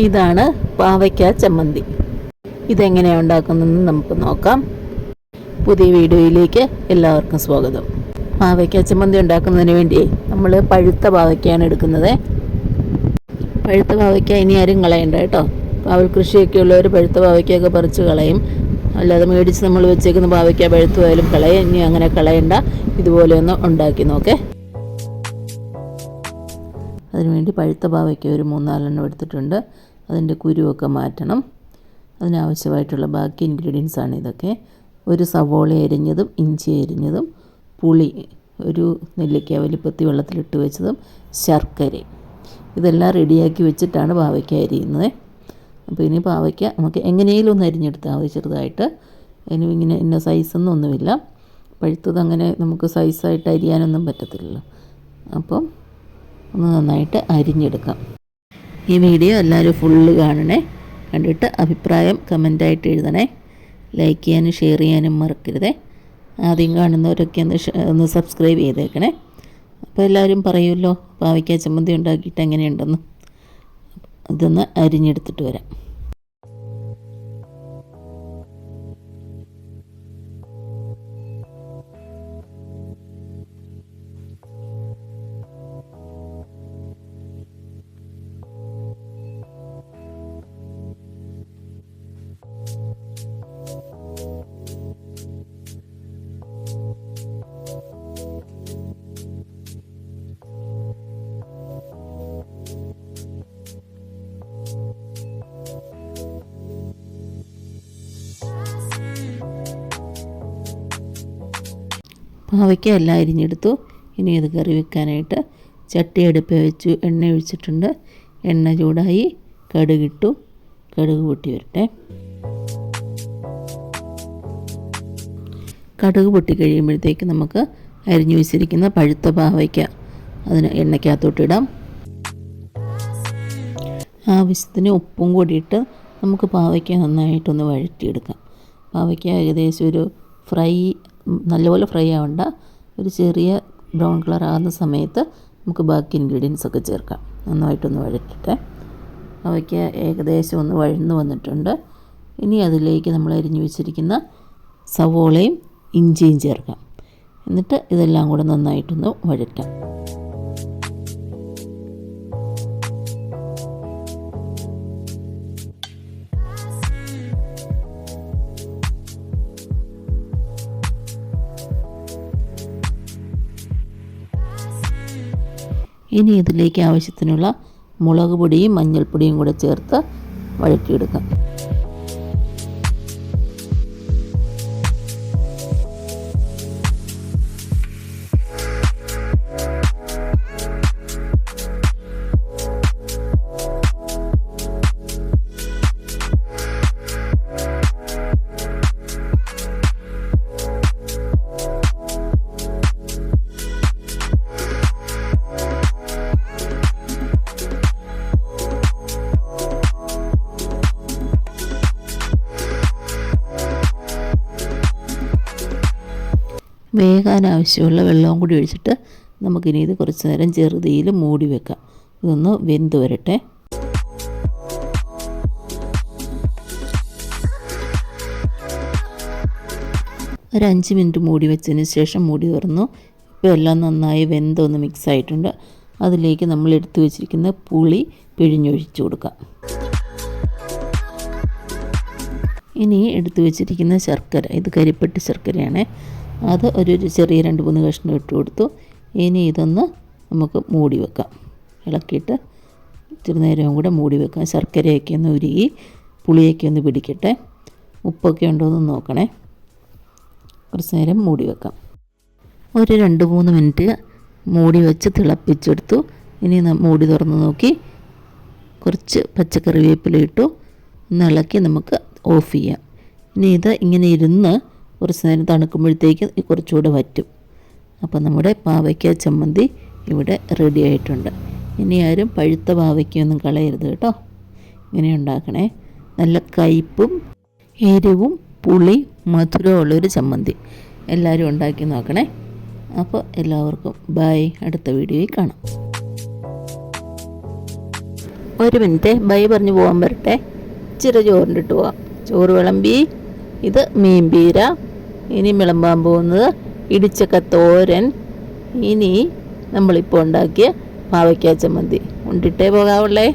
ഇതാണ് പാവയ്ക്ക ചമ്മന്തി. ഇതെങ്ങനെയാണ് ഉണ്ടാക്കുന്നതെന്ന് നമുക്ക് നോക്കാം. പുതിയ വീഡിയോയിലേക്ക് എല്ലാവർക്കും സ്വാഗതം. പാവയ്ക്ക ചമ്മന്തി ഉണ്ടാക്കുന്നതിന് വേണ്ടി നമ്മൾ പഴുത്ത പാവയ്ക്കയാണ് എടുക്കുന്നത്. പഴുത്ത പാവയ്ക്ക ഇനി ആരും കളയണ്ട കേട്ടോ. പാവൽ കൃഷിയൊക്കെ ഉള്ളവർ പഴുത്ത പാവയ്ക്കൊക്കെ പറിച്ച് കളയും. അല്ലാതെ മേടിച്ച് നമ്മൾ വെച്ചേക്കുന്ന പാവയ്ക്ക പഴുത്തു പോയാലും കളയും. ഇനി അങ്ങനെ കളയണ്ട. ഇതുപോലെ ഒന്ന് ഉണ്ടാക്കി നോക്കേ. അതിനുവേണ്ടി പഴുത്ത പാവയ്ക്ക ഒരു മൂന്നാലെണ്ണം എടുത്തിട്ടുണ്ട്. അതിന്റെ കുരുവൊക്കെ മാറ്റണം. അതിനാവശ്യമായിട്ടുള്ള ബാക്കി ഇൻഗ്രീഡിയൻസ് ആണ് ഇതൊക്കെ. ഒരു സവോള അരിഞ്ഞതും ഇഞ്ചി അരിഞ്ഞതും പുളി ഒരു നെല്ലിക്ക വലിപ്പത്തി വെള്ളത്തിലിട്ട് വെച്ചതും ശർക്കര. ഇതെല്ലാം റെഡിയാക്കി വെച്ചിട്ടാണ് പാവയ്ക്ക അരിയുന്നത്. അപ്പോൾ ഇനി പാവയ്ക്ക നമുക്ക് എങ്ങനെയും ഒന്ന് അരിഞ്ഞെടുത്താൽ മതി ചെറുതായിട്ട്. അതിന് ഇങ്ങനെ ഇന്ന സൈസൊന്നും ഒന്നുമില്ല. പഴുത്തത് അങ്ങനെ നമുക്ക് സൈസായിട്ട് അരിയാനൊന്നും പറ്റത്തില്ലല്ലോ. അപ്പം ഒന്ന് നന്നായിട്ട് അരിഞ്ഞെടുക്കാം. ഈ വീഡിയോ എല്ലാവരും ഫുള്ള് കാണണേ. കണ്ടിട്ട് അഭിപ്രായം കമന്റായിട്ട് എഴുതണേ. ലൈക്ക് ചെയ്യാനും ഷെയർ ചെയ്യാനും മറക്കരുതേ. ആദ്യം കാണുന്നവരൊക്കെ ഒന്ന് ഒന്ന് സബ്സ്ക്രൈബ് ചെയ്തേക്കണേ. അപ്പോൾ എല്ലാവരും പറയുമല്ലോ പാവയ്ക്ക ചമ്മന്തി ഉണ്ടാക്കിയിട്ട് എങ്ങനെയുണ്ടെന്ന്. ഇതൊന്ന് അരിഞ്ഞെടുത്തിട്ട് വരാം. പാവയ്ക്ക എല്ലാം അരിഞ്ഞെടുത്തു. ഇനി ഇത് കറി വെക്കാനായിട്ട് ചട്ടി അടുപ്പ് വെച്ചു. എണ്ണ ഒഴിച്ചിട്ടുണ്ട്. എണ്ണ ചൂടായി കടുകിട്ടു. കടുക് പൊട്ടി വരട്ടെ. കടുക് പൊട്ടി കഴിയുമ്പോഴത്തേക്ക് നമുക്ക് അരിഞ്ഞു വെച്ചിരിക്കുന്ന പഴുത്ത പാവയ്ക്ക അതിന് എണ്ണയ്ക്കകത്തോട്ടിടാം ആവശ്യത്തിന് ഉപ്പും കൂടിയിട്ട് നമുക്ക് പാവയ്ക്ക നന്നായിട്ടൊന്ന് വഴറ്റിയെടുക്കാം. പാവയ്ക്ക ഏകദേശം ഒരു ഫ്രൈ നല്ലപോലെ ഫ്രൈ ആവേണ്ട. ഒരു ചെറിയ ബ്രൗൺ കളർ ആകുന്ന സമയത്ത് നമുക്ക് ബാക്കി ഇൻഗ്രീഡിയൻസ് ഒക്കെ ചേർക്കാം. നന്നായിട്ടൊന്ന് വഴറ്റിട്ട് അവയ്ക്ക് ഏകദേശം ഒന്ന് വഴന്നു വന്നിട്ടുണ്ട്. ഇനി അതിലേക്ക് നമ്മൾ അരിഞ്ഞു വെച്ചിരിക്കുന്ന സവോളയും ഇഞ്ചിയും ചേർക്കാം. എന്നിട്ട് ഇതെല്ലാം കൂടെ നന്നായിട്ടൊന്ന് വഴറ്റാം. ഇനി ഇതിലേക്ക് ആവശ്യത്തിനുള്ള മുളക് പൊടിയും മഞ്ഞൾപ്പൊടിയും കൂടെ ചേർത്ത് വഴറ്റിയെടുക്കാം. വേകാൻ ആവശ്യമുള്ള വെള്ളവും കൂടി ഒഴിച്ചിട്ട് നമുക്കിനി ഇത് കുറച്ച് നേരം ചെറുതീയിൽ മൂടി വെക്കാം. ഇതൊന്ന് വെന്ത് വരട്ടെ. ഒരു അഞ്ച് മിനിറ്റ് മൂടി വെച്ചതിന് ശേഷം മൂടി തുറന്നു. ഇപ്പോൾ എല്ലാം നന്നായി വെന്തൊന്ന് മിക്സ് ആയിട്ടുണ്ട്. അതിലേക്ക് നമ്മൾ എടുത്തു വെച്ചിരിക്കുന്ന പുളി പിഴിഞ്ഞൊഴിച്ചു കൊടുക്കാം. ഇനി എടുത്തു വെച്ചിരിക്കുന്ന ശർക്കര ഇത് കരിപ്പെട്ടി ശർക്കരയാണ്. അത് ഒരു ചെറിയ രണ്ട് മൂന്ന് കഷ്ണം ഇട്ട് കൊടുത്തു. ഇനി ഇതൊന്ന് നമുക്ക് മൂടി വെക്കാം. ഇളക്കിയിട്ട് ഇത്തിരി നേരവും കൂടെ മൂടി വെക്കാം. ശർക്കരയൊക്കെ ഒന്ന് ഉരുകി പുളിയൊക്കെ ഒന്ന് പിടിക്കട്ടെ. ഉപ്പൊക്കെ ഉണ്ടോ എന്ന് നോക്കണേ. കുറച്ച് നേരം മൂടി വെക്കാം. ഒരു രണ്ട് മൂന്ന് മിനിറ്റ് മൂടി വെച്ച് തിളപ്പിച്ചെടുത്തു. ഇനി മൂടി തുറന്ന് നോക്കി കുറച്ച് പച്ചക്കറി വേപ്പില ഇട്ടു ഇളക്കി നമുക്ക് ഓഫ് ചെയ്യാം. ഇനി ഇത് ഇങ്ങനെ ഇരുന്ന് കുറച്ച് നേരം തണുക്കുമ്പോഴത്തേക്ക് കുറച്ചുകൂടെ വറ്റും. അപ്പോൾ നമ്മുടെ പാവയ്ക്ക ചമ്മന്തി ഇവിടെ റെഡി ആയിട്ടുണ്ട്. ഇനി ആരും പഴുത്ത പാവയ്ക്കൊന്നും കളയരുത് കേട്ടോ. ഇങ്ങനെ ഉണ്ടാക്കണേ. നല്ല കയ്പും എരിവും പുളി മധുരമുള്ളൊരു ചമ്മന്തി. എല്ലാവരും ഉണ്ടാക്കി നോക്കണേ. അപ്പോൾ എല്ലാവർക്കും ബായ് അടുത്ത വീഡിയോയിൽ കാണാം. ഒരു മിനിറ്റ്. ബൈ പറഞ്ഞു പോകാൻ വരട്ടെ. ഇച്ചിരി ചോറിന്റെ ഇട്ട് പോവാം. ചോറ് വിളമ്പി. ഇത് മീൻ പീര ഇനി വിളമ്പാൻ പോകുന്നത് ഇടിച്ചക്ക തോരൻ. ഇനി നമ്മളിപ്പോൾ ഉണ്ടാക്കിയ പാവയ്ക്ക ചമ്മന്തി. ഉണ്ടിട്ടേ പോകാവുള്ളേ.